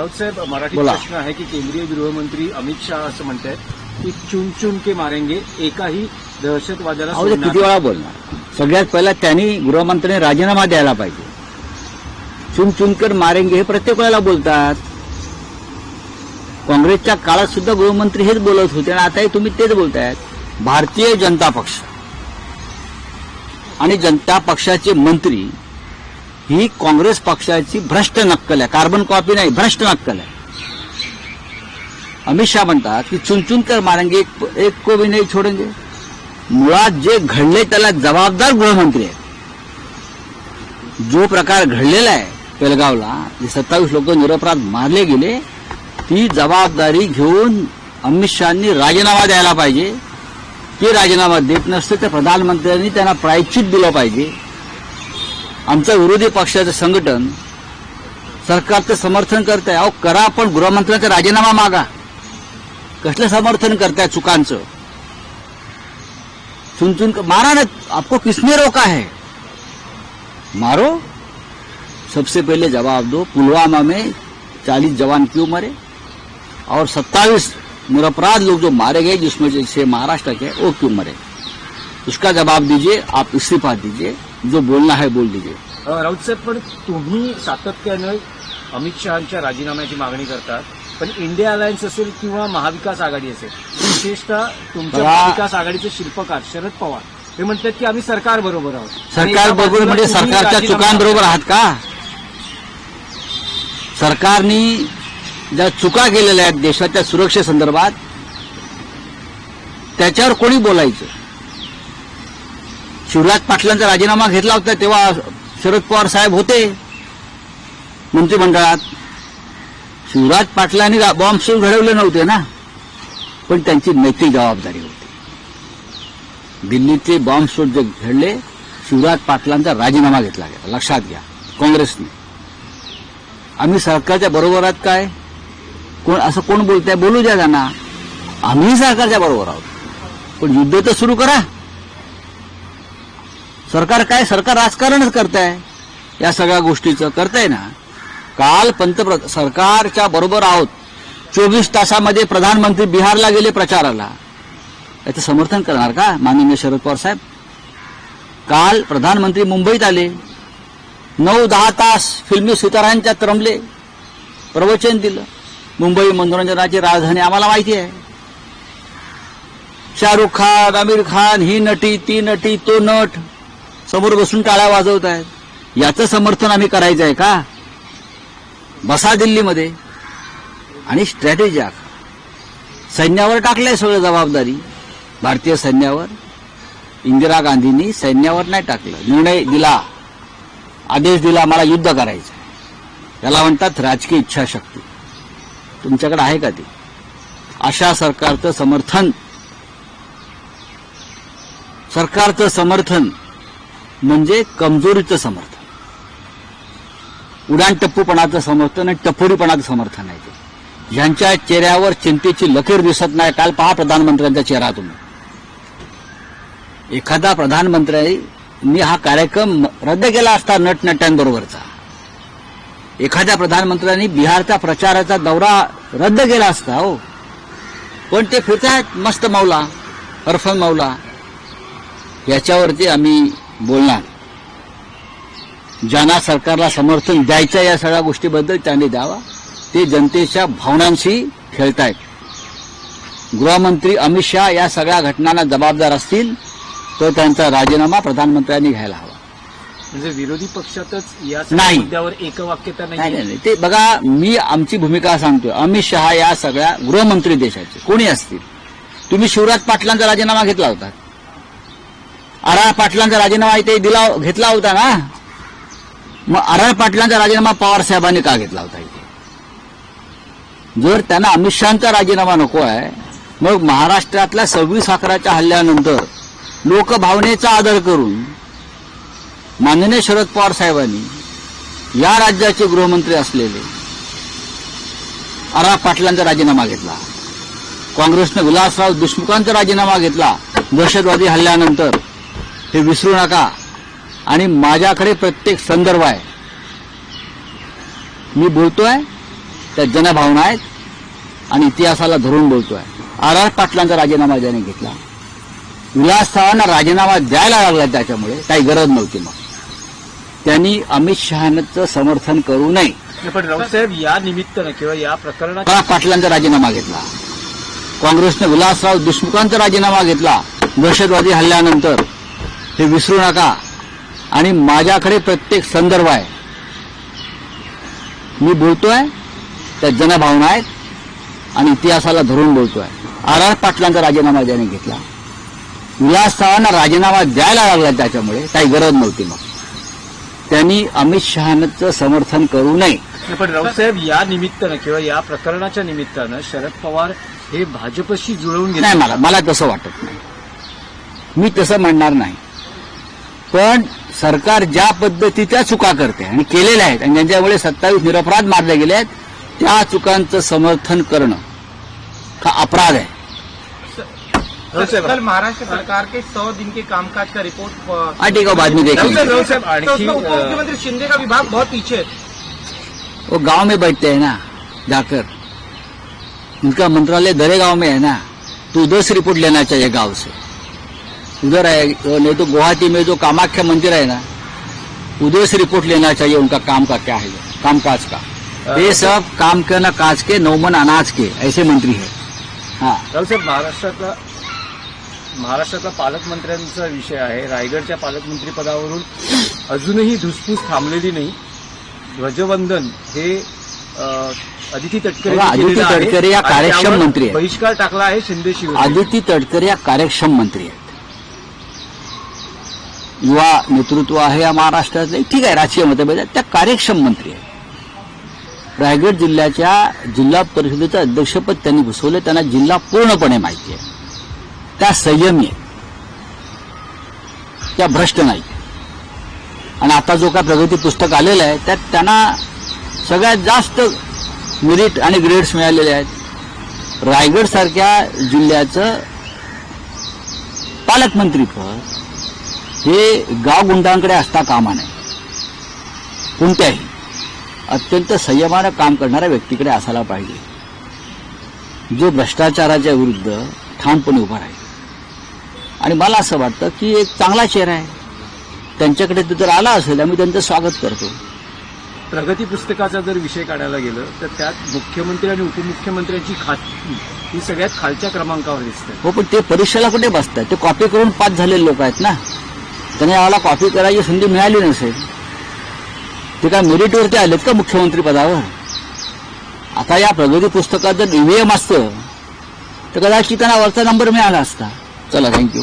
राऊत साहेब मराठी. प्रश्न आहे की केंद्रीय गृहमंत्री अमित शहा असं म्हणतात की चुन चुन के मारेंगे एकाही दहशतवाद्याला किती वेळा बोलणार? सगळ्यात पहिला त्यांनी गृहमंत्र्यांनी राजीनामा द्यायला पाहिजे. चुन चुनकर मारेंगे हे प्रत्येक वेळेला बोलतात. काँग्रेसच्या काळात सुद्धा गृहमंत्री हेच बोलत होते आणि आताही तुम्ही तेच बोलतायत. भारतीय जनता पक्ष आणि जनता पक्षाचे मंत्री ही काँग्रेस पक्षाची भ्रष्ट नक्कल आहे. कार्बन कॉपी नाही भ्रष्ट नक्कल आहे. अमित शहा म्हणतात की चुनचुनकर मारेंगे एक, एक को भी नाही छोडेंगे. मुळात जे घडले त्याला जबाबदार गृहमंत्री आहेत. जो प्रकार घडलेला आहे पेलगावला जे सत्तावीस लोक निरपराध मारले गेले ती जबाबदारी घेऊन अमित शहानी राजीनामा द्यायला पाहिजे. ते राजीनामा देत नसते तर प्रधानमंत्र्यांनी त्यांना प्रायश्चित दिलं पाहिजे. आमचं विरोधी पक्षाचं संघटन सरकारचं समर्थन करत आहे अहो करा पण गृहमंत्र्यांचा राजीनामा मागा. कसलं समर्थन करताय चुकांचं? सुन मारा ना आपको किसने रोका है? मारो. सबसे पहले जवाब दो पुलवामा में 40 जवान क्यों मरे? और 27 निरपराध लोग जो मारे गए जिसमें से महाराष्ट्र के वो क्यों मरे? उसका जवाब दीजिए आप इस्तीफा दीजिए। जो बोलना है बोल दीजिए. राऊत साहेब पण तुम्ही सातत्यानं अमित शहाच्या राजीनाम्याची मागणी करतात पण इंडिया अलायन्स असेल किंवा महाविकास आघाडी असेल विशेषतः तुमच्या बघा. महाविकास आघाडीचे शिल्पकार शरद पवार हे म्हणतात की आम्ही सरकार बरोबर आहोत. आणि सरकार एका बरोबर बाजूला म्हणजे तुम्ही सरकारच्या राजीनामा- चुकांबरोबर आहात का? सरकारनी ज्या चुका केलेल्या आहेत देशाच्या सुरक्षेसंदर्भात त्याच्यावर कोणी बोलायचं? शिवराज पाटलांचा राजीनामा घेतला होता तेव्हा शरद पवार साहेब होते मंत्रिमंडळात शिवराज पाटलांनी रा- घडवले नव्हते ना. पण त्यांची नैतिक जबाबदारी होती. दिल्लीचे बॉम्बस्फोट जे घडले शिवराज पाटलांचा राजीनामा घेतला गेला. लक्षात घ्या काँग्रेसने. आम्ही सरकारच्या बरोबर आहात काय? कोण असं कोण बोलतंय? बोलू द्या त्यांना. आम्ही सरकारच्या बरोबर आहोत. पण युद्ध तर सुरू करा. सरकार काय सरकार राजकारणच करताय? या सगळ्या गोष्टीचं करताय ना? काल पंतप्रधान सरकारच्या बरोबर आहोत. चोवीस तासामध्ये प्रधानमंत्री बिहारला गेले प्रचाराला. याचं समर्थन करणार का माननीय शरद पवार साहेब? काल प्रधानमंत्री मुंबईत आले. नऊ दहा तास फिल्मी सितारांच्या रमले. प्रवचन दिलं. मुंबई मनोरंजनाची राजधानी आम्हाला माहिती आहे. शाहरुख खान आमिर खान ही नटी ती नटी तो नट. समोर बसून टाळ्या वाजवत आहेत. याचं समर्थन आम्ही करायचं आहे का? बसा दिल्लीमध्ये. आणि स्ट्रॅटेजी आखा. सैन्यावर टाकलंय सगळं जबाबदारी. भारतीय सैन्यावर. इंदिरा गांधींनी सैन्यावर नाही टाकलं. निर्णय दिला. आदेश दिला मला युद्ध करायचं आहे त्याला म्हणतात राजकीय इच्छाशक्ती. तुमच्याकडे आहे का ती? अशा सरकारचं समर्थन. सरकारचं समर्थन. म्हणजे कमजोरीचं समर्थन. उडाण टप्पूपणाचं समर्थन आणि टपोरीपणाचं समर्थन आहे ते. ज्यांच्या चेहऱ्यावर चिंतेची लकीर दिसत नाही काल पहा प्रधानमंत्र्यांचा चेहरा तुम्ही. एखादा प्रधानमंत्र्यांनी हा कार्यक्रम रद्द केला असता नटनट्यांबरोबरचा. एखाद्या प्रधानमंत्र्यांनी बिहारचा प्रचाराचा दौरा रद्द केला असता हो. पण ते फिरतायत मस्त मौला हरफन मौला. याच्यावरती आम्ही बोलणार. ज्यांना सरकारला समर्थन द्यायचं या सगळ्या गोष्टीबद्दल त्यांनी द्यावा. ते जनतेच्या भावनांशी खेळतायत. गृहमंत्री अमित शहा या सगळ्या घटनांना जबाबदार असतील तर त्यांचा राजीनामा प्रधानमंत्र्यांनी घ्यायला हवा. म्हणजे विरोधी पक्षातच या मुद्द्यावर एकवाक्यता नाही नाही. ते बघा मी आमची भूमिका सांगतोय. अमित शहा या सगळ्या गृहमंत्री देशाचे. कोणी असतील? तुम्ही शिवराज पाटलांचा राजीनामा घेतला होता. आर पाटलांचा राजीनामा इथे दिला घेतला होता ना? मग आर पाटलांचा राजीनामा पवार साहेबांनी का घेतला होता इथे? जर त्यांना अमित शहाचा राजीनामा नको आहे मग महाराष्ट्रातल्या सव्वीस अकराच्या हल्ल्यानंतर लोकभावनेचा आदर करून माननीय शरद पवार साहेबांनी या राज्याचे गृहमंत्री असलेले आरा पाटलांचा राजीनामा घेतला. काँग्रेसनं विलासराव देशमुखांचा राजीनामा घेतला दहशतवादी हल्ल्यानंतर. हे विसरू नका. आणि माझ्याकडे प्रत्येक संदर्भ आहे. मी बोलतोय त्या जनभावना आहेत आणि इतिहासाला धरून बोलतोय. आर आर पाटलांचा राजीनामा ज्याने घेतला. विलास चव्हाणांना राजीनामा द्यायला लागला त्याच्यामुळे काही गरज नव्हती मग. त्यांनी अमित शहाचं समर्थन करू नये. पण राऊतसाहेब या निमित्तानं किंवा या प्रकरणात पाटलांचा राजीनामा घेतला. काँग्रेसने विलासराव देशमुखांचा राजीनामा घेतला. दहशतवादी हल्ल्यानंतर. हे विसरू नका. आणि माझ्याकडे प्रत्येक संदर्भ आहे. मी बोलतोय त्या जनभावना आहेत आणि इतिहासाला धरून बोलतोय. आर आर पाटलांचा राजीनामा ज्याने घेतला. विलास चव्हाणांना राजीनामा द्यायला लागला त्याच्यामुळे काही गरज नव्हती मग. त्यांनी अमित शहाचं समर्थन करू नये. पण राऊतसाहेब या निमित्तानं किंवा या प्रकरणाच्या निमित्तानं शरद पवार हे भाजपशी जुळवून नाही घेतले. मला मला तसं वाटत नाही. मी तसं म्हणणार नाही. पण सरकार ज्या पद्धतीच्या चुका करते आणि केलेल्या आहेत आणि ज्यांच्यामुळे सत्तावीस निरपराध मारले गेले आहेत त्या चुकांचं समर्थन करणं हा अपराध आहे. कल महाराष्ट्र सरकार के सौ दिन के कामकाज का रिपोर्ट हाँ, ठीक है, बाद में देखेंगे। मुख्यमंत्री शिंदे का विभाग बहुत पीछे है। वो गांव में बैठते हैं ना जाकर। उनका मंत्रालय दरे गांव में है ना तो उधर से रिपोर्ट लेना चाहिए गांव से। उधर है नहीं तो गुवाहाटी में जो कामाख्या मंदिर है ना उधर से रिपोर्ट लेना चाहिए उनका काम का क्या है कामकाज का? ये सब काम के न काज के नौमन अनाज के ऐसे मंत्री है. हाँ. राऊतसाहेब महाराष्ट्रातला महाराष्ट्रातला पालकमंत्र्यांचा विषय आहे. रायगडच्या पालकमंत्री पदावरून अजूनही धुसफूस थांबलेली नाही. ध्वजवंदन हे अ, अदिती तटकरे अदिती तटकरे या कार्यक्षम मंत्री. बहिष्कार टाकला आहे शिंदे शिवसेना आदिती तटकरे या कार्यक्षम मंत्री आहेत. युवा नेतृत्व आहे या महाराष्ट्रातले. ठीक आहे राजकीय मतभेद आहेत. त्या कार्यक्षम मंत्री आहेत. रायगड जिल्ह्याच्या जिल्हा परिषदेचं अध्यक्षपद त्यांनी घुसवलं त्यांना जिल्हा पूर्णपणे माहिती आहे. त्या संयमी आहेत. त्या भ्रष्ट नाही आणि आता जो काय प्रगती पुस्तक आलेलं आहे त्यात त्यांना सगळ्यात जास्त मेरिट आणि ग्रेड्स मिळालेले आहेत. रायगड सारख्या जिल्ह्याचं पालकमंत्रीपद हे गाव गुंडांकडे असता कामा नये. कोणत्याही अत्यंत संयमानं काम करणाऱ्या व्यक्तीकडे असायला पाहिजे. जो भ्रष्टाचाराच्या विरुद्ध ठामपणे उभा राहील. आणि मला असं वाटतं की एक चांगला चेहरा आहे. त्यांच्याकडे तो जर आला असेल आम्ही त्यांचं स्वागत करतो. प्रगती पुस्तकाचा जर विषय काढायला गेलं तर त्यात मुख्यमंत्री आणि उपमुख्यमंत्र्यांची खाती ही सगळ्यात खालच्या क्रमांकावर दिसते. हो पण ते परीक्षेला कुठे बसतात? ते कॉपी करून पास झालेले लोक आहेत ना. त्यांना याला कॉपी करायची संधी मिळाली नसेल. ते काय मेरिटवरती आलेत का मुख्यमंत्री पदावर? आता या प्रगती पुस्तकात जर ईव्हीएम असतं तर कदाचित त्यांना वरचा नंबर मिळाला असता. चला थँक्यू